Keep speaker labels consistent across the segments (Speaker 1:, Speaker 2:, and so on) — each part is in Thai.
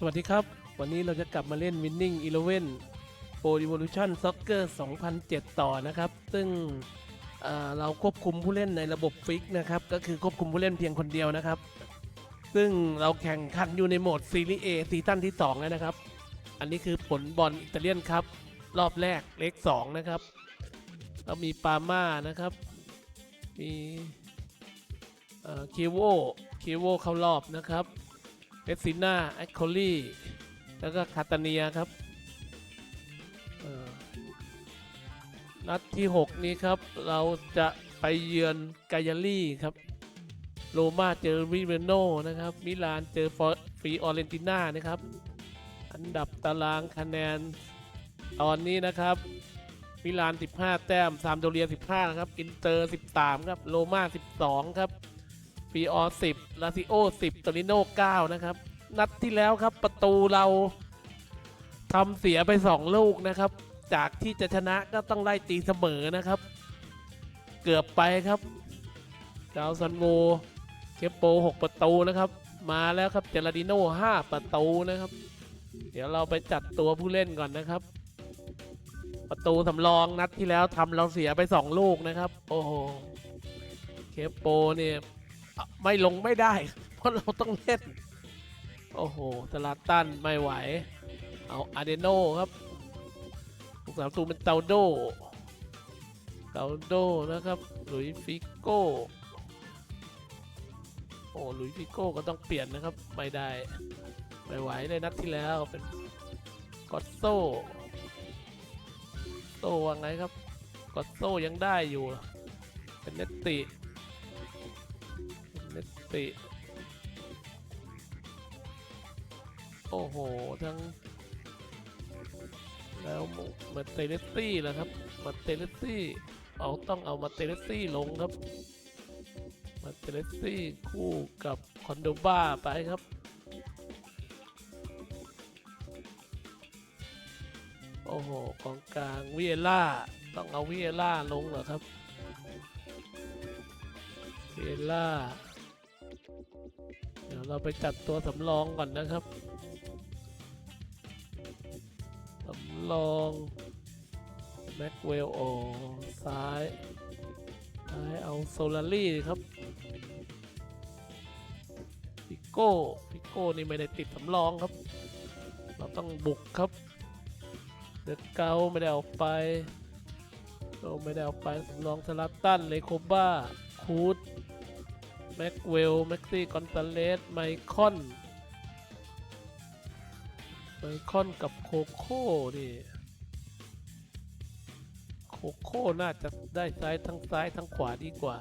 Speaker 1: สวัสดีครับ วันนี้เราจะกลับมาเล่น Winning Eleven Pro Evolution Soccer 2007 ต่อนะครับ ซึ่งเเราควบคุมผู้เล่นในระบบฟิกนะครับ ก็คือควบคุมผู้เล่นเพียงคนเดียวนะครับ ซึ่งเราแข่งขันอยู่ในโหมดซีรีส์ A ซีซั่นที่ 2 แล้วนะครับ อันนี้คือผลบอลอิตาเลียนครับ รอบแรกเลข2นะครับ เรามีปาม่านะครับ มีคิวโวคิวโวเข้ารอบนะครับ เอสซิน่าแอคโคลี่ แล้วก็คาตาเนียครับนัดที่ 6 นี้ครับ เราจะไปเยือนกายาลี่ครับ โรม่าเจอวิเรโนนะครับ มิลานเจอฟอฟรีออเรนติน่านะครับ อันดับตารางคะแนนตอนนี้นะครับ มิลาน 15 แต้มซามโดเรีย 15 นะครับ อินเตอร์ 13 ครับ โรม่า12 ครับ ฟีออ10ลาซิโอ10ตอริโน9นะครับ นัดที่แล้วครับประตูเราทำเสียไป2ลูกนะครับ จากที่จะชนะก็ต้องไล่ตีเสมอนะครับ เกือบไปครับดาวซันโวเคปโป6ประตูนะครับ มาแล้วครับเจลาดิโน่5ประตูนะครับ เดี๋ยวเราไปจัดตัวผู้เล่นก่อนนะครับ ประตูสำรองนัดที่แล้วทำเราเสียไป2ลูกนะครับ โอ้โหเคปโปเนี่ย ไม่ลงไม่ได้ เพราะเราต้องเล่น โอ้โหสลาตันไม่ไหว เอาอาเดโนครับลูกสามตูเป็นเตาโดเตาโดนะครับหลุยฟิโก้โอ้หลุยฟิโก้ก็ต้องเปลี่ยนนะครับ ไม่ได้ ไม่ไหวในนัดที่แล้วเป็นกอตโซโซว่าไงครับกอตโซยังได้อยู่ เป็นเนตติ ติ โอ้โห ทั้ง แล้วมาเตเลสซี่แล้วครับ มาเตเลสซี่เอาต้องเอามาเตเลสซี่ลงครับ มาเตเลสซี่คู่กับคอนโดบ้าไปครับโอ้โหของกลางวิเอล่า ต้องเอาวิเอล่าลงเหรอครับเวล่า ดี๋ยวเราไปจัดตัวสำรองก่อนนะครับ สำรองแม็กเวลโอซ้ายซ้ายเอาโซลารี่ครับฟิโก้ฟิโก้นี่ไม่ได้ติดสำรองครับ เราต้องบุกครับ เดอะเกาไม่ได้เอาไปเราไม่ได้เอาไปสำรองสลัตตันเลโคบ้าคูด แม็กเวล แม็กซี่ กอนซาเลส ไมคอน ไมคอนกับโคโค่นี่ โคโค่น่าจะได้ซ้ายทั้งซ้ายทั้งขวาดีกว่า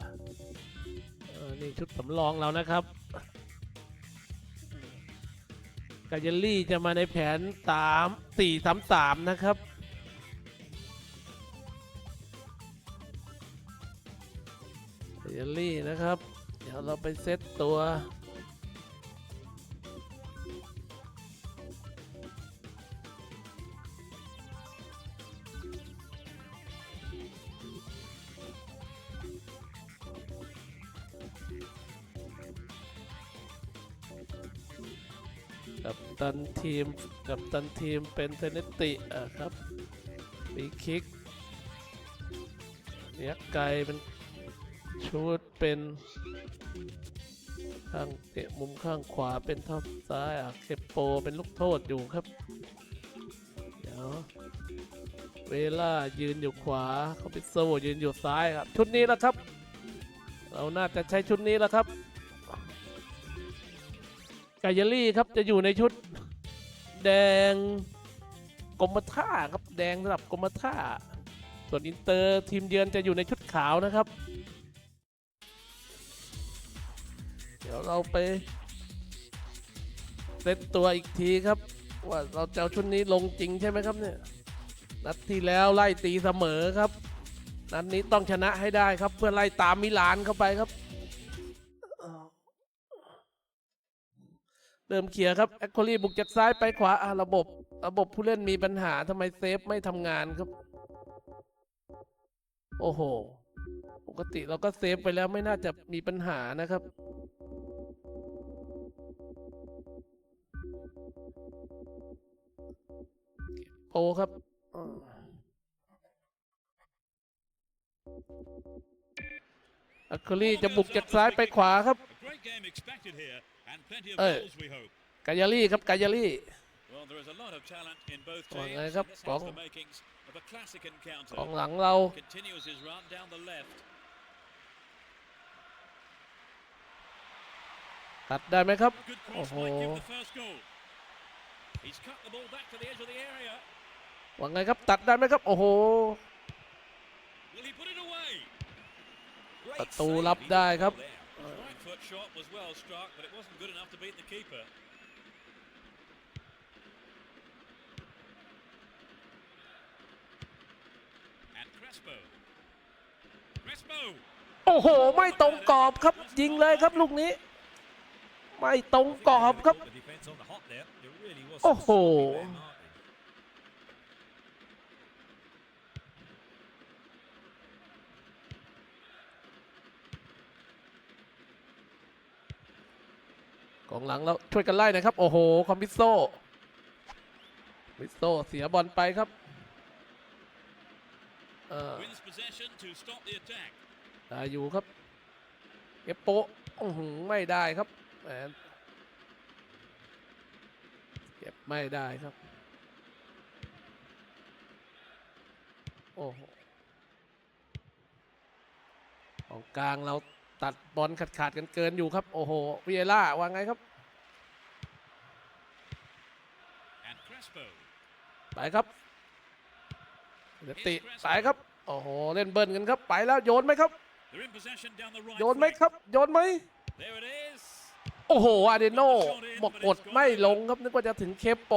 Speaker 1: เออนี่ชุดสำรองเรานะครับ กาเยลลี่จะมาในแผน 3 4 3 3 นะครับ กาเยลลี่นะครับ เราไปเซตตัว กับตันทีม กับตันทีมเป็นเซเนติอะครับมีคิกเนี้ยไกลเป็นชูดเป็น ข้างเตะมุมข้างขวาเป็นท็อปซ้ายอะเคปโปเป็นลูกโทษอยู่ครับ เดี๋ยว เวล่ายืนอยู่ขวาเขาไปโซยืนอยู่ซ้ายครับ ชุดนี้แล้วครับ เราน่าจะใช้ชุดนี้แล้วครับกายลี่ครับจะอยู่ในชุด แดงกรมท่าครับแดงสำหรับกรมท่าส่วนอินเตอร์ทีมเยือนจะอยู่ในชุดขาวนะครับ เดี๋ยวเราไปเซตตัวอีกทีครับ ว่าเราจะเอาชุดนี้ลงจริงใช่ไหมครับเนี่ยนัดที่แล้วไล่ตีเสมอครับ นัดนี้ต้องชนะให้ได้ครับ เพื่อไล่ตามมิลานเข้าไปครับเริ่มเคลียร์ครับแอคโคลีบุกจากซ้ายไปขวาอะระบบระบบผู้เล่นมีปัญหาทำไมเซฟไม่ทำงานครับ โอ้โห ปกติเราก็เซฟไปแล้วไม่น่าจะมีปัญหานะครับ โปครับอ่าอัคเคอรี่จะบุกจากซ้ายไปขวาครับ
Speaker 2: A great game expected here and plenty of
Speaker 1: Hey.
Speaker 2: goals we hope.
Speaker 1: กายาลี่ครับกายาลี่
Speaker 2: Well, there is a lot of talent in both teams.
Speaker 1: ว่าไง
Speaker 2: and
Speaker 1: ครับ
Speaker 2: this
Speaker 1: ของ
Speaker 2: has the makings of a classic
Speaker 1: ก
Speaker 2: encounter.
Speaker 1: องหลังเรา
Speaker 2: Continues his run down the left.
Speaker 1: ตัดได้ไหมครับ
Speaker 2: Good cross
Speaker 1: Oh.
Speaker 2: might give the first goal. He's cut the ball back to the edge of the area.
Speaker 1: ว่าไงครับ ตัดได้ไหมครับ โอ้โห
Speaker 2: Will he put it away?
Speaker 1: ประตูรับได้ครับ โอ้โห ไม่ตรงกรอบครับ ยิงเลยครับลูกนี้ ไม่ตรงกรอบครับ โอ้โห กองหลังแล้วช่วยกันไล่หนะครับ โอ้โห คอมพิโซมิโซเสียบอลไปครับเออ
Speaker 2: Wins possession to stop the attack.
Speaker 1: ได้อยู่ครับเอปโปะอื้อหือไม่ได้ครับแหมเก็บไม่ได้ครับ โอ้โหของกลางเราตัดบอลขาดขาดๆกันเกินอยู่ครับ โอ้โหวิเอล่าว่าไงครับ
Speaker 2: And Crespo.
Speaker 1: ไปครับ เดยวติไปครับโอ้โหเล่นเบิ้ลกันครับไปแล้วโยนไหมครับ
Speaker 2: They're in possession down the right.
Speaker 1: โยนไหม
Speaker 2: flank.
Speaker 1: ครับ โยนไหม
Speaker 2: There it is.
Speaker 1: โอ้โหอาเดโนบอกกดไม่ลงครับนึกว่าจะถึงเคปโป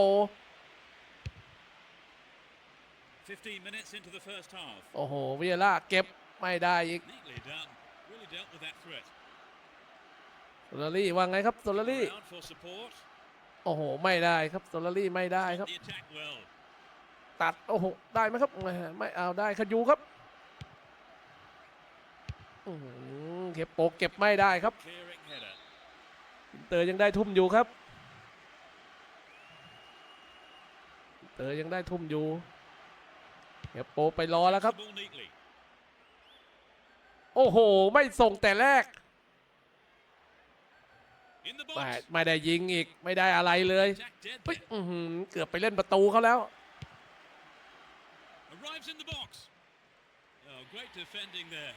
Speaker 2: 15 minutes into the first half.
Speaker 1: โอ้โหวิเอล่าเก็บไม่ได้อีก
Speaker 2: Neatly done. Really dealt with that threat.
Speaker 1: โซลารี่ว่าไงครับโซลารี่
Speaker 2: Round for support.
Speaker 1: โอ้โห ไม่ได้ครับโซลารี่ไม่ได้ครับ
Speaker 2: The attack well.
Speaker 1: ตัดโอ้โหได้ไหมครับแหมไม่เอาได้ขยูครับอื้อหือเคปโปเก็บไม่ได้ครับ
Speaker 2: Clearing header.
Speaker 1: อินเตอร์ยังได้ทุ่มอยู่ครับอินเตอร์ยังได้ทุ่มอยู่เคปโปไปรอแล้วครับ
Speaker 2: The ball neatly.
Speaker 1: โอ้โห ไม่ส่งแต่แรก
Speaker 2: In the
Speaker 1: ไม่
Speaker 2: box.
Speaker 1: ไม่ได้ยิงอีกไม่ได้อะไรเลย
Speaker 2: Attack dead
Speaker 1: เฮ้ย
Speaker 2: then.
Speaker 1: อื้อหือเกือบไปเล่นประตูเขาแล้ว
Speaker 2: Arrives in the box. Oh, great defending there.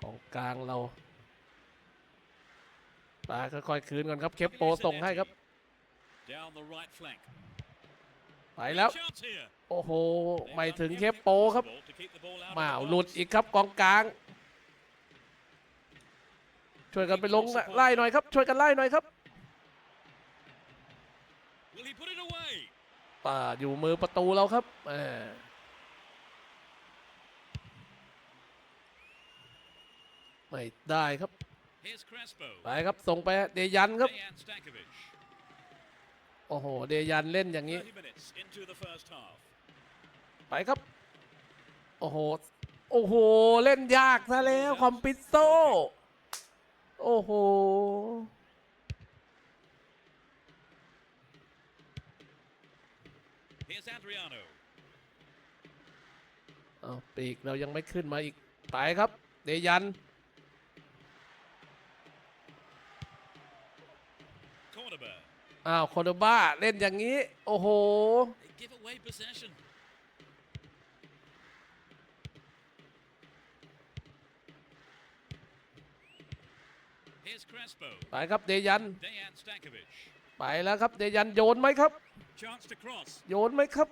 Speaker 1: ของกลางเราปาค่อยๆคืนก่อนครับเคปโปส่งให้ครับ
Speaker 2: Down the right flank.
Speaker 1: ไปแล้ว
Speaker 2: Chance here.
Speaker 1: โอ้โห
Speaker 2: They've
Speaker 1: ไม่
Speaker 2: done
Speaker 1: ถึงเคป
Speaker 2: everything
Speaker 1: โปครับ
Speaker 2: possible to keep the ball out of
Speaker 1: มา
Speaker 2: the
Speaker 1: หลุด
Speaker 2: box.
Speaker 1: อีกครับกองกลาง ช่วยกันไปลงไล่หน่อยครับ ช่วยกันไล่หน่อยครับ
Speaker 2: Will he put it away?
Speaker 1: ป่าอยู่มือประตูเราครับแหมไม่ได้ครับ
Speaker 2: Here's Crespo.
Speaker 1: ไปครับส่งไปเดยันครับ
Speaker 2: Dejan Stankovic.
Speaker 1: โอ้โห เดยันเล่นอย่างนี้
Speaker 2: 30 minutes into the first half.
Speaker 1: ไปครับ โอ้โห โอ้โห เล่นยากซะแล้ว คอมปิโซโอ้โห
Speaker 2: Here's Adriano.
Speaker 1: เอาปีกเรายังไม่ขึ้นมาอีกไปครับ เดยัน
Speaker 2: Cordoba.
Speaker 1: อ้าวโคโดบ้าเล่นอย่างนี้ โอ้โห
Speaker 2: They give away possession. Here's Crespo.
Speaker 1: ไปครับเดยัน
Speaker 2: Dejan Stankovic.
Speaker 1: ไปแล้วครับ เดยันโยนไหมครับ
Speaker 2: Chance to cross.
Speaker 1: โยนไหมครับ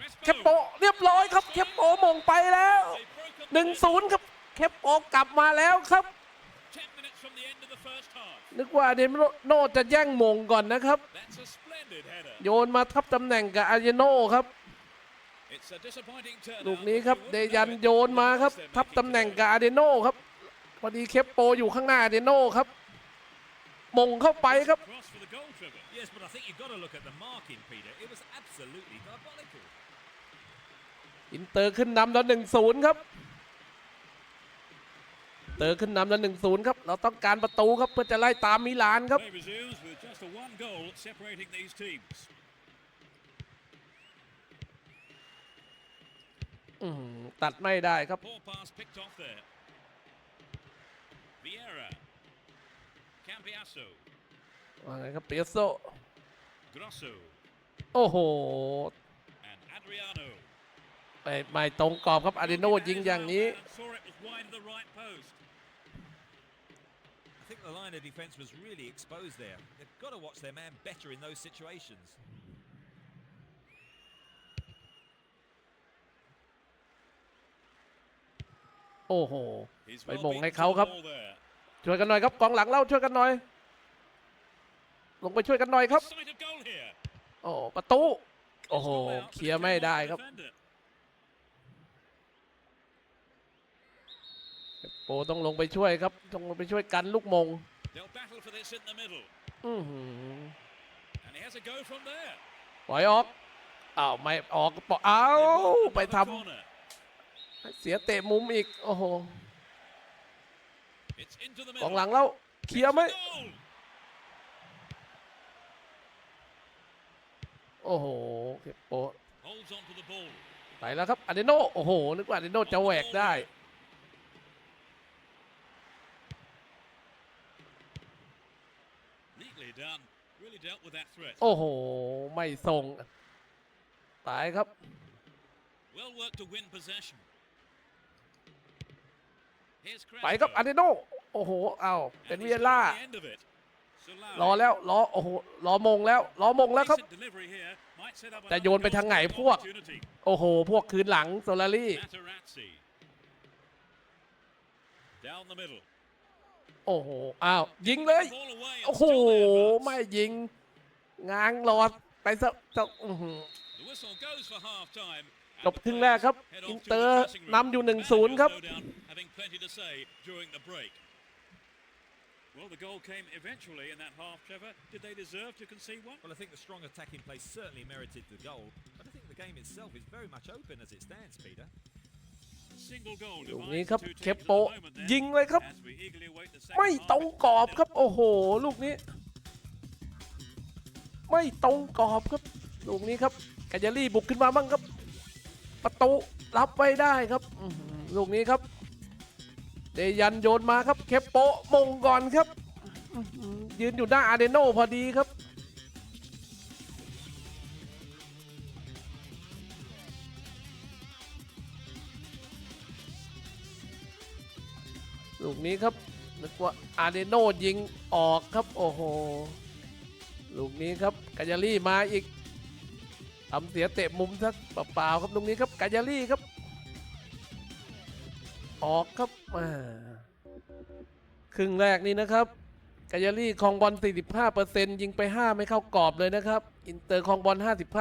Speaker 2: Crespo.
Speaker 1: เคปโปเรียบร้อยครับเคปโปมงไปแล้ว
Speaker 2: They broke up
Speaker 1: หนึ่ง
Speaker 2: the
Speaker 1: ศูนย์ครับเคปโปกลับมาแล้วครับ
Speaker 2: 10 minutes from the end of the first half.
Speaker 1: นึกว่าเดนโนจะแย่งมงก่อนนะครับ
Speaker 2: That's a splendid header.
Speaker 1: โยนมาทับตำแหน่งกับอาเยโนครับ
Speaker 2: It's a disappointing turnout,
Speaker 1: ลูกนี้ครับ
Speaker 2: but you
Speaker 1: เด
Speaker 2: wouldn't
Speaker 1: ยัน
Speaker 2: have it
Speaker 1: โยนมาครับ
Speaker 2: unless they're
Speaker 1: ทับ
Speaker 2: making
Speaker 1: ตำแหน่ง
Speaker 2: today.
Speaker 1: กับอาเดโนครับพอดีเคปโปอยู่ข้างหน้าอาเดโนครับ มงเข้าไปครับ
Speaker 2: Cross for the goal trigger.
Speaker 3: Yes, but I think you've got to look at the marking, Peter. It was absolutely diabolical.
Speaker 1: อินเตอร์ขึ้นนำแล้วหนึ่งศูนย์ครับ เตอร์ขึ้นนำแล้วหนึ่งศูนย์ครับ เราต้องการประตูครับเพื่อจะไล่ตามมิลานครับ
Speaker 2: Play resumes with just a one goal separating these teams.
Speaker 1: อื้อหือตัดไม่ได้ครับ
Speaker 2: Poor pass picked off there. Vieira. Cambiasso.
Speaker 1: ว่าไงครับเปียโซ
Speaker 2: Grosso.
Speaker 1: โอ้โห
Speaker 2: And Adriano.
Speaker 1: ไม่ไม่ตรงกรอบครับอาร์เดโนยิงอย่างนี้
Speaker 2: And saw it was wide of the right post.
Speaker 3: I think the line of defence was really exposed there. They've got to watch their man better in those situations.
Speaker 1: โอ้โห
Speaker 2: He's
Speaker 1: Phải
Speaker 2: well
Speaker 1: bùng
Speaker 2: beaten
Speaker 1: hay
Speaker 2: to
Speaker 1: khâu
Speaker 2: the
Speaker 1: không?
Speaker 2: ball there.
Speaker 1: ช่วยกันหน่อยครับกองหลังเราช่วยกันหน่อย ลงไปช่วยกันหน่อยครับ
Speaker 2: Sight of goal here.
Speaker 1: โอ้ประตู โอ้
Speaker 2: It's
Speaker 1: โห
Speaker 2: not out, but
Speaker 1: เคลียร์
Speaker 2: it
Speaker 1: ไม่
Speaker 2: came
Speaker 1: ได้
Speaker 2: off the
Speaker 1: ครับ
Speaker 2: defender.
Speaker 1: โปต้องลงไปช่วยครับต้องลงไปช่วยกันลูกมง
Speaker 2: They'll battle for this in the middle.
Speaker 1: อื้อหือ
Speaker 2: And he has a go from there.
Speaker 1: ปล่อยออกอ้าวไม่ออกปล่อยอ้า
Speaker 2: They've
Speaker 1: ว
Speaker 2: got another
Speaker 1: ไปท
Speaker 2: corner. ำ
Speaker 1: เสียเตะมุมอีก โอ้โห
Speaker 2: It's into the
Speaker 1: กอง
Speaker 2: middle.
Speaker 1: หลังแล้วเคลียร์ไหม โอ้โหเคโป
Speaker 2: Holds on to the ball.
Speaker 1: ไปแล้วครับอาเดโนโอ้โห นึกว่าอาเดโนจะแหวกได้
Speaker 2: Neatly done. Really dealt with that threat.
Speaker 1: โอ้โห ไม่ส่ง ตายครับ
Speaker 2: Well worked to win possession. Here's
Speaker 1: ไปครับ
Speaker 2: Crespo.
Speaker 1: อาเดโนโอ้โหอ้าวเป็น
Speaker 2: And
Speaker 1: เวี
Speaker 2: he's
Speaker 1: ย
Speaker 2: got
Speaker 1: ร่า รอแล้วรอโอ้โหรอมงแล้วรอมงแล้วครับ
Speaker 2: Decent delivery here. Might set up
Speaker 1: แต่
Speaker 2: another
Speaker 1: โยนไปทางไหน
Speaker 2: goal-scoring
Speaker 1: พวก
Speaker 2: opportunity.
Speaker 1: โอ้โห พวกคืนหลังโซลารี่
Speaker 2: Materazzi. Down the middle.
Speaker 1: โอ้โหอ้าวยิงเลย
Speaker 2: Ball away and
Speaker 1: โอ้โห
Speaker 2: still there, Buzz.
Speaker 1: ไม่ยิง ง้างรอดไปซะซะอื้อหือ
Speaker 2: The whistle goes for half time.
Speaker 1: จบครึ่งแรกครับ อินเตอร์นำอยู่ 1-0 ครับ
Speaker 2: Well, the goal came eventually in that half, Trevor. Did they deserve to concede one?
Speaker 3: Well, I think the strong attacking play certainly merited the goal, but I think the game itself is very much open as it stands, Peter.
Speaker 2: Single goal
Speaker 1: ลูก
Speaker 2: divides
Speaker 1: นี้ครับ
Speaker 2: the two
Speaker 1: เค
Speaker 2: teams
Speaker 1: ป
Speaker 2: at
Speaker 1: โป
Speaker 2: the moment then,
Speaker 1: ยิงเลยครับ
Speaker 2: as we eagerly await the second
Speaker 1: ไม่
Speaker 2: half.
Speaker 1: ตรงกรอบครับ โอ้โห ลูกนี้ ไม่ตรงกรอบครับ ลูกนี้ครับกายาลี่บุกขึ้นมาบ้างครับ ประตูรับไว้ได้ครับอื้อหือลูกนี้ครับ เดยันโยนมาครับเคปโปะมงก่อนครับ ยืนอยู่หน้าอาเดโนพอดีครับลูกนี้ครับนึกว่าอาเดโนยิงออกครับโอ้โหลูกนี้ครับกายาลี่มาอีกทำเสียเตะมุมซะเปล่าๆครับลูกนี้ครับกายาลี่ครับ ออกครับอ่าครึ่งแรกนี้นะครับกายาลี่ครองบอล 45%ยิงไป 5 ไม่เข้ากรอบเลยนะครับ อินเตอร์ครองบอล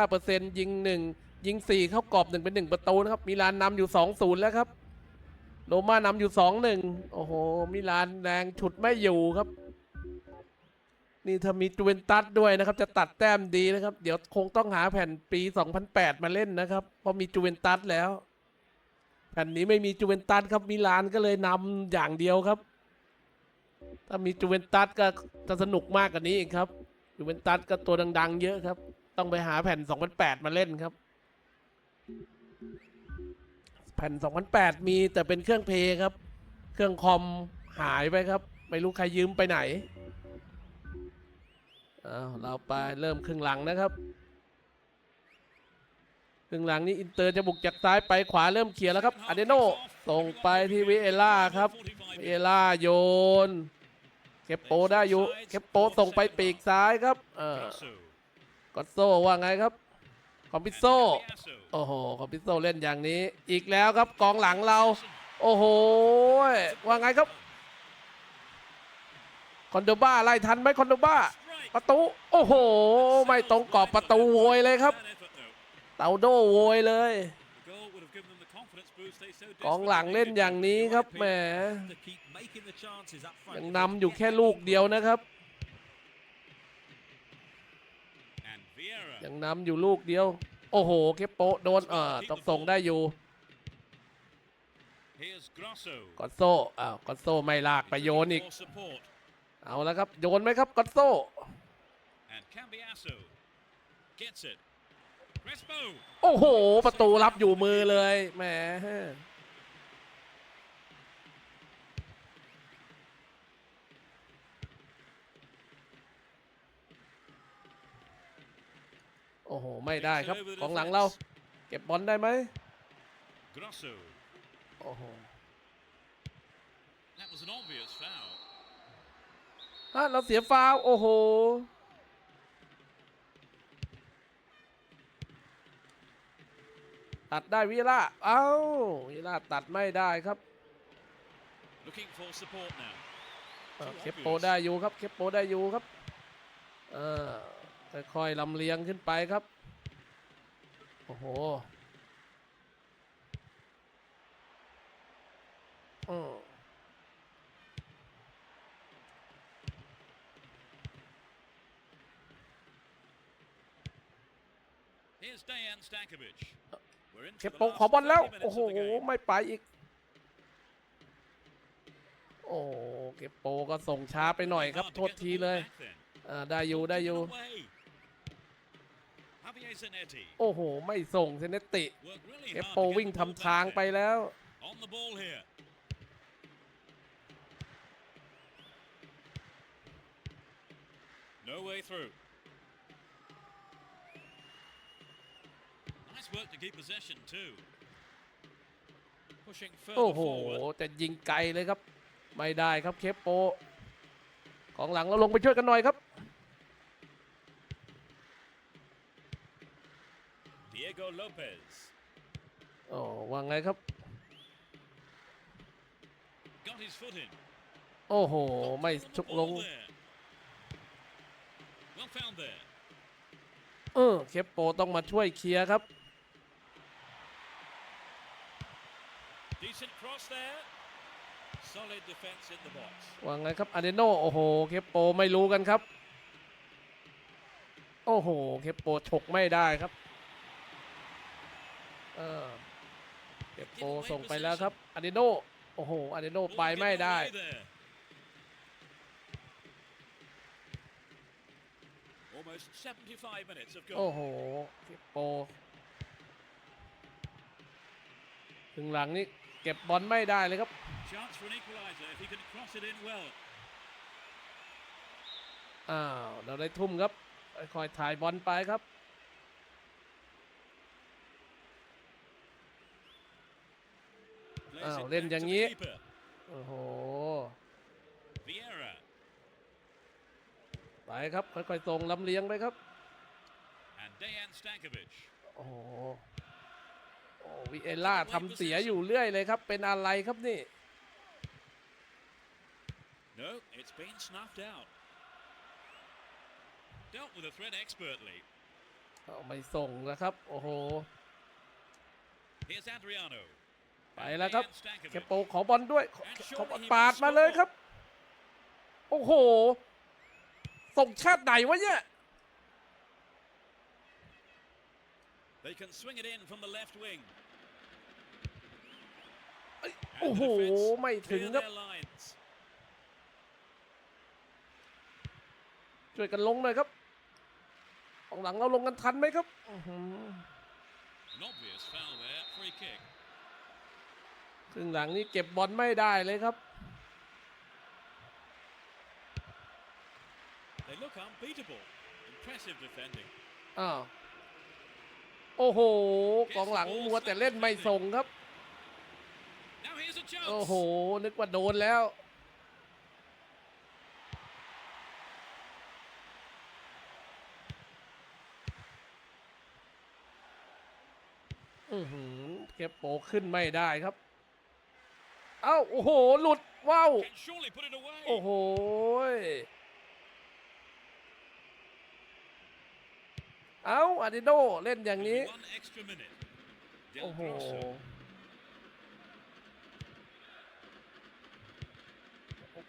Speaker 1: 55%ยิง 1 ยิง 4 เข้ากรอบ 1 เป็น 1 ประตูนะครับ มิลานนำอยู่ 2-0 แล้วครับ โรม่านำอยู่ 2-1 โอ้โห มิลานแรงฉุดไม่อยู่ครับ นี่ถ้ามีจูเวนตัสด้วยนะครับ จะตัดแต้มดีนะครับ เดี๋ยวคงต้องหาแผ่นปี 2008 มาเล่นนะครับ เพราะมีจูเวนตัสแล้ว แผ่นนี้ไม่มีจูเวนตัสครับมิลานก็เลยนำอย่างเดียวครับ ถ้ามีจูเวนตัสก็จะสนุกมากกว่านี้อีกครับจูเวนตัสก็ตัวดัง ๆ เยอะครับ ต้องไปหาแผ่น 2008 มาเล่นครับ แผ่น 2008 มีแต่เป็นเครื่องเพลย์ครับ เครื่องคอมหายไปครับ ไม่รู้ใครยืมไปไหนเอาเราไปเริ่มครึ่งหลังนะครับ ครึ่งหลังนี้อินเตอร์จะบุกจากซ้ายไปขวาเริ่มเขียแล้วครับอเดโนส่งไปที่วิเอล่าครับวิเอล่าโยนเคปโปได้อยู่เคปโปส่งไปปีกซ้ายครับเออกอตโซว่าไงครับคอมพิโซโอ้โหคอมพิโซเล่นอย่างนี้ อีกแล้วครับกองหลังเรา โอ้โหว่าไงครับคอนโดบ้าไล่ทันไหมคอนโดบ้าประตู โอ้โห ไม่ตรงกรอบประตูโวยเลยครับ เตาโดโวยเลยกองหลังเล่นอย่างนี้ครับแหมยังนำอยู่แค่ลูกเดียวนะครับยังนำอยู่ลูกเดียว โอ้โหเคปโปโดนเออต้องส่งได้อยู่กอตโซอ้าวกอตโซไม่ลากไปโยนอีก เอาแล้วครับ โยนไหมครับกอตโซ โอ้โห ประตูรับอยู่มือเลยแหมโอ้โห ไม่ได้ครับของหลังเรา เก็บบอลได้ไหม
Speaker 2: Grosso.
Speaker 1: โอ้โห
Speaker 2: That was an obvious foul.
Speaker 1: ฮะเราเสียฟาวล์โอ้โห ตัดได้วิล่าเอ้าวิล่าตัดไม่ได้ครับ
Speaker 2: Looking for support now.
Speaker 1: อะ
Speaker 2: Too
Speaker 1: เคป
Speaker 2: obvious.
Speaker 1: โปได้อยู่ครับเคปโปได้อยู่ครับเออค่อยๆลำเลียงขึ้นไปครับ โอ้โหอืม
Speaker 2: Here's Dejan Stankovic. We're in
Speaker 1: เค
Speaker 2: เก็บ
Speaker 1: โปขอบอลแล้ว โอ้โห ไม่ไปอีก โอ้เก็บโปก็ส่งช้าไปหน่อยครับ โทษทีเลยได้อยู่ได้อยู่ โอ้โห ไม่ส่งเซเนติเก็
Speaker 2: บ
Speaker 1: โปวิ่งทำทางไปแล้ว โอ้
Speaker 2: further
Speaker 1: โห
Speaker 2: forward.
Speaker 1: แต่ยิงไกลเลยครับ ไม่ได้ครับเคปโป ของหลังเราลงไปช่วยกันหน่อยครับ
Speaker 2: Diego Lopez
Speaker 1: โอ้ว่าไงครับ
Speaker 2: got his foot in.
Speaker 1: โอ้โห
Speaker 2: Got
Speaker 1: ไม่
Speaker 2: on the
Speaker 1: ชุก
Speaker 2: ball
Speaker 1: ลง
Speaker 2: there. Well found there.
Speaker 1: เออ เคปโปต้องมาช่วยเคลียร์ครับ
Speaker 2: Decent cross there. Solid defense in the box.
Speaker 1: ว่าไงครับอาเดโนโอ้โห เคปโปไม่รู้กันครับ โอ้โห เคปโปฉกไม่ได้ครับเออเคปโปส่งไปแล้วครับอาเดโนโอ้โหอาเดโน
Speaker 2: Ball
Speaker 1: ไปไม่
Speaker 2: given
Speaker 1: ได้
Speaker 2: away there. Almost 75 minutes of
Speaker 1: โอ้
Speaker 2: goal.
Speaker 1: โหเคปโปถึงหลังนี้ เก็บบอลไม่ได้เลยครับ
Speaker 2: Chance for an equaliser if he can cross it in well.
Speaker 1: อ้าวเราได้ทุ่มครับค่อยๆถ่ายบอลไปครับ
Speaker 2: Plays
Speaker 1: Oh,
Speaker 2: it
Speaker 1: lên
Speaker 2: back
Speaker 1: อย่าง
Speaker 2: to
Speaker 1: งี้
Speaker 2: the keeper.
Speaker 1: โอ้โห
Speaker 2: Vieira
Speaker 1: ไปครับค่อยๆส่งลำเลียงไปครับ
Speaker 2: and Dejan Stankovic.
Speaker 1: โอ้โหโอ้ วิเอล่าทำเสียอยู่เรื่อยเลยครับ เป็นอะไรครับนี่
Speaker 2: No, it's been snuffed out. Dealt with the threat expertly.
Speaker 1: เอาไม่ส่งแล้วครับ โอ้โห
Speaker 2: Here's Adriano.
Speaker 1: ไปแล้วครับ
Speaker 2: Dejan
Speaker 1: เค
Speaker 2: Stankovic.
Speaker 1: โปขอบอลด้วยขอขอบอลปาดมาเลยครับ โอ้โห ส่งชาติไหนวะเนี่ย
Speaker 2: They can swing it in from the left wing.
Speaker 1: เอ้ย
Speaker 2: And
Speaker 1: โอ้โห
Speaker 2: the defense
Speaker 1: ไม่ถึง
Speaker 2: clear
Speaker 1: ครับ
Speaker 2: their lines.
Speaker 1: ช่วยกันลงหน่อยครับของหลังเราลงกันทันไหมครับอื้อหือ
Speaker 2: An obvious foul there. Free kick.
Speaker 1: ครึ่งหลังนี้เก็บบอลไม่ได้เลยครับ
Speaker 2: They look unbeatable. Impressive defending.
Speaker 1: อ้าว โอ้โห กองหลังมัวแต่เล่นไม่ส่งครับ
Speaker 2: Now here's a chance.
Speaker 1: โอ้โห นึกว่าโดนแล้ว อือหือเก็บโปขึ้นไม่ได้ครับ เอ้า โอ้โห หลุดว้าว
Speaker 2: Can surely put it away.
Speaker 1: โอ้โหยเอ้าอาดิโดเล่นอย่าง
Speaker 2: Only
Speaker 1: นี้
Speaker 2: One extra minute. Del
Speaker 1: โอ้โห
Speaker 2: Grosso.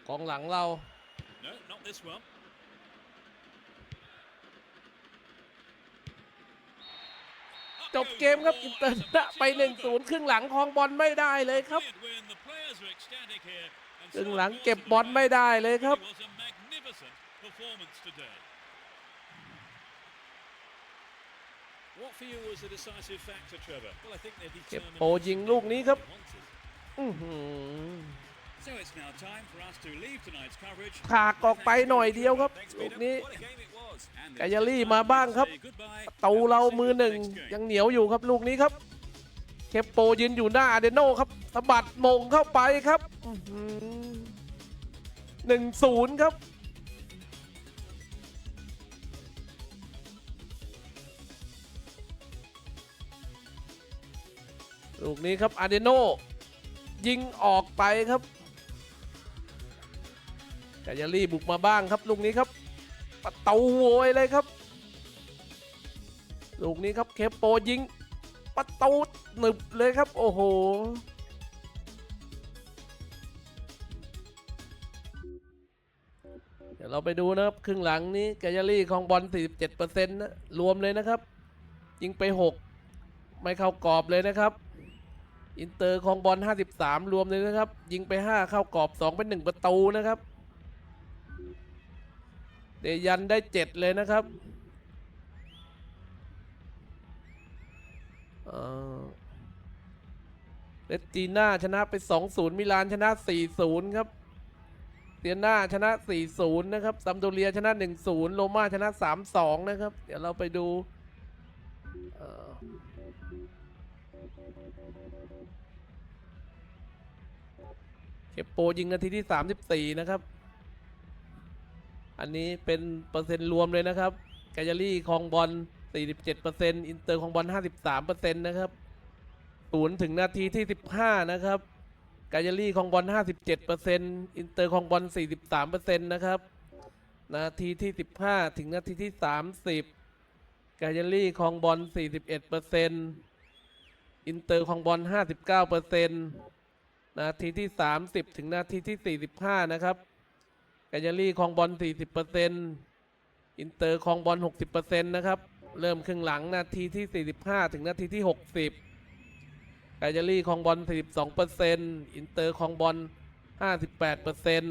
Speaker 1: ก องหลังเรา
Speaker 2: No, not this one.
Speaker 1: จบเกมครับอินเตอร์ชนะไป1-0ครึ่งหลังครองบอลไม่ได้เลยครับครึ่งหลังเก็บบอลไม่ได้เลยครับ
Speaker 2: was a magnificent performance today. What for you was the decisive factor, Trevor?
Speaker 3: Well, I think they're
Speaker 1: เก็บ
Speaker 3: determined
Speaker 1: โปรยิงลูกนี้ครับ
Speaker 3: they wanted.
Speaker 1: อื้อหือ
Speaker 2: So it's now time for us to leave tonight's coverage.
Speaker 1: ผากออกไปหน่อยเดียวครับ
Speaker 3: Thanks,
Speaker 1: ลูก
Speaker 3: Peter.
Speaker 1: นี้
Speaker 3: What a game it was.
Speaker 2: And
Speaker 1: กายาลี่มาบ้างครับ
Speaker 2: say goodbye
Speaker 1: ประตูเรามือหนึ่ง
Speaker 2: next game.
Speaker 1: ยังเหนียวอยู่ครับลูกนี้ครับเคปโปยืนอยู่หน้าอาเดโนครับสะบัดมงเข้าไปครับหนึ่งศูนย์ครับ ลูกนี้ครับอาเดโนยิงออกไปครับกายาลี่บุกมาบ้างครับลูกนี้ครับประตูโวยเลยครับ ลูกนี้ครับเคปโปยิงประตูหนึบเลยครับ โอ้โหเดี๋ยวเราไปดูนะครับ ครึ่งหลังนี้แกยารี่ของบอล 47%นะรวมเลยนะครับ ยิงไป 6 ไม่เข้ากรอบเลยนะครับ อินเตอร์ของบอล 53 รวมเลยนะครับ ยิงไป 5 เข้ากรอบ 2 เป็น 1 ประตูนะครับ เดยันได้7เลยนะครับเลสตีน่าชนะไป 2-0 มิลานชนะ 4-0 ครับเตียน่าชนะ 4-0 นะครับซัมโดเรียชนะ 1-0 โรม่าชนะ 3-2 นะครับ เดี๋ยวเราไปดูเอ่อเคปโปยิงนาทีที่ 34 นะครับ อันนี้เป็นเปอร์เซ็นต์รวมเลยนะครับแกยารี่คองบอล 47%อินเตอร์คองบอล 53%นะครับศูนย์ถึงนาทีที่ 15 นะครับกายลี่ของบอล 57%อินเตอร์ของบอล 43%นะครับ นาทีที่ 15 ถึงนาทีที่ 30กายลี่ของบอล 41%อินเตอร์ของบอล 59%นาทีที่ 30 ถึงนาทีที่ 45 นะครับ แกายาลี่ของบอล 40%อินเตอร์ของบอล 60%นะครับ เริ่มครึ่งหลังนาทีที่ 45 ถึงนาทีที่ 60กายาลี่ของบอล 42%อินเตอร์ของบอล 58%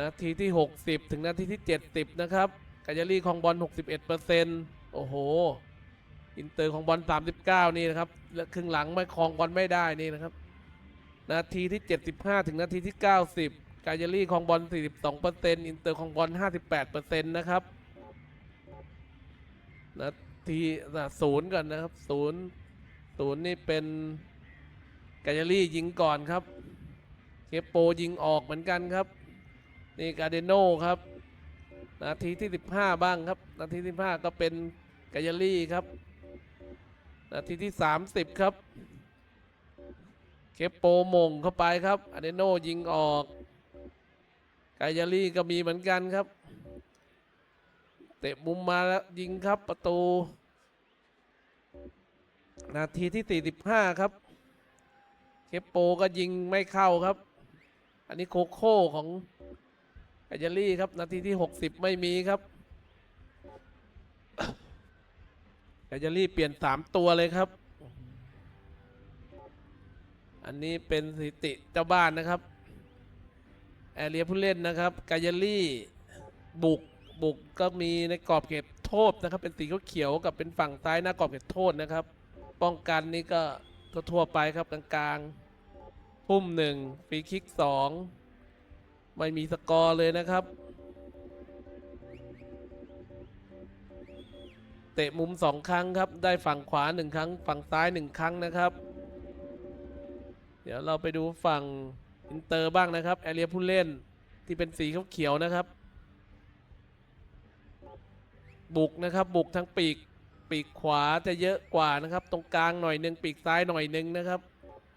Speaker 1: นาทีที่ 60 ถึงนาทีที่ 70 นะครับแกายาลี่ของบอล 61%โอ้โห อินเตอร์ของบอล 39 นี่นะครับและครึ่งหลังไม่ครองบอลไม่ได้นี่นะครับ นาทีที่ 75 ถึงนาทีที่ 90 กาเยาลี่ของบอล 42%อินเตอร์ของบอล 58%นะครับนาทีนะศูนย์ก่อนนะครับศูนย์ศูนย์นี่เป็นกาเยาลี่ยิงก่อนครับเคปโปยิงออกเหมือนกันครับ นี่กาเดโนครับ นาทีที่ 15 บ้างครับ นาทีที่ 15 ก็เป็นกาเยาลี่ครับ นาทีที่ 30 ครับเคปโปมงเข้าไปครับอาเดโนยิงออกายาลี่ก็มีเหมือนกันครับ เตะมุมมาแล้วยิงครับประตู นาทีที่ 45 ครับ เคปโปก็ยิงไม่เข้าครับ อันนี้โคโค่ของกายาลี่ครับ นาทีที่ 60 ไม่มีครับกายาลี่เปลี่ยน 3 ตัวเลยครับ อันนี้เป็นสถิติเจ้าบ้านนะครับ แอเรียผู้เล่นนะครับกายาลี่บุกบุกก็มีในกรอบเขตโทษนะครับ เป็นสีเขียวกับเป็นฝั่งซ้ายหน้ากรอบเขตโทษนะครับ ป้องกันนี่ก็ทั่วๆไปครับกลางๆพุ่มหนึ่งฟรีคิกสองไม่มีสกอร์เลยนะครับ เตะมุมสองครั้งครับ ได้ฝั่งขวาหนึ่งครั้ง ฝั่งซ้ายหนึ่งครั้งนะครับ เดี๋ยวเราไปดูฝั่ง อินเตอร์บ้างนะครับแอเรียผู้เล่นที่เป็นสีเขียวนะครับ บุกนะครับบุกทั้งปีกปีกขวาจะเยอะกว่านะครับ ตรงกลางหน่อยหนึ่งปีกซ้ายหน่อยหนึ่งนะครับ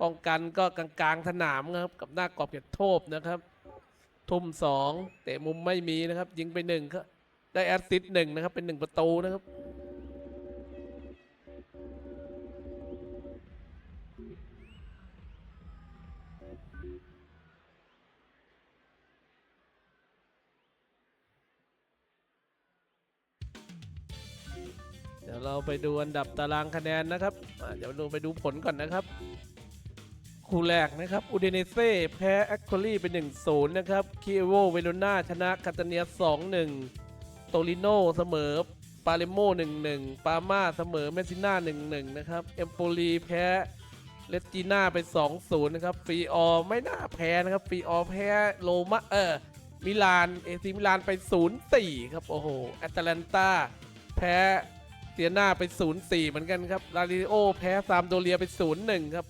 Speaker 1: ป้องกันก็กลางๆสนามนะครับ กับหน้ากรอบเขตโทษนะครับ ทุ่มสองเตะมุมไม่มีนะครับ ยิงไปหนึ่งครับได้แอสซิสต์หนึ่งนะครับ เป็นหนึ่งประตูนะครับ ไปดูอันดับตารางคะแนนนะครับเดี๋ยวดูไปดูผลก่อนนะครับ คู่แรกนะครับอูเดเนเซ่แพ้แอคโคลีเป็น1-0 นะครับคิเอโวเวโรนาชนะคาตาเนีย 2-1 โตลิโนเสมอปาเลโม1-1 ปาม่าเสมอเมซิน่า 1-1 นะครับ เอมโปลีแพ้เลสติน่าไป 2-0 นะครับฟีออไม่น่าแพ้นะครับฟีออแพ้โรมาเออมิลาน เอซีมิลานไป 0-4 ครับ โอ้โหแอตแลนตาแพ้ เซียนาไป 0-4 เหมือนกันครับลาริโอแพ้ซามโดเรียไป 0-1 ครับ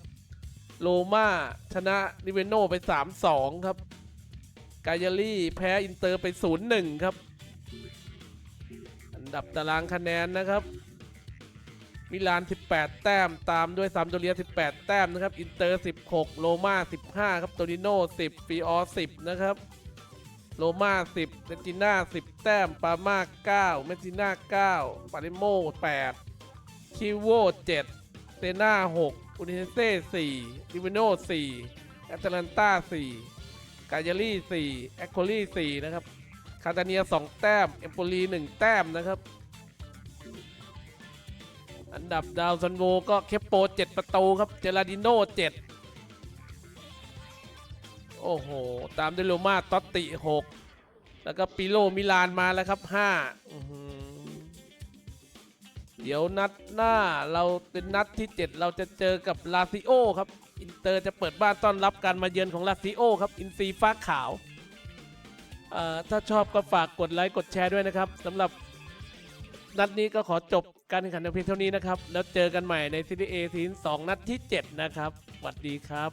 Speaker 1: โรมาชนะลิเวโนไป 3-2 ครับ กายาลี่แพ้อินเตอร์ไป 0-1 ครับ อันดับตารางคะแนนนะครับ มิลาน 18 แต้มตามด้วยซามโดเรีย 18 แต้มนะครับ อินเตอร์ 16โรมา 15 ครับ โตริโน 10ฟีออ10 นะครับ โรม่า10เมจิน่า10แต้ม ปาม่า9เมจิน่า9ปาริโม8คิโว7เซน่า6อุนิเซ่4ลิเวโน4แอตแลนตา4กายลี่4แอคโคลี่4นะครับ คาตาเนีย2แต้ม เอมโปลี1แต้มนะครับ อันดับดาวซันโวก็เคปโป7ประตูครับ เจลาดิโน7 โอ้โห ตามด้วยโรมาตอตติ 6 แล้วก็ปิโลมิลานมาแล้วครับ5อื้อหือเดี๋ยวนัดหน้าเราเป็นนัดที่ 7 เราจะเจอกับลาซิโอครับ อินเตอร์จะเปิดบ้านต้อนรับการมาเยือนของลาซิโอครับ อินซีฟ้าขาว ถ้าชอบก็ฝากกดไลค์กดแชร์ด้วยนะครับสำหรับนัดนี้ก็ขอจบการแข่งขันเพียงเท่านี้นะครับ แล้วเจอกันใหม่ในซีรีส์ A ซีซั่น2นัดที่ 7 นะครับสวัสดีครับ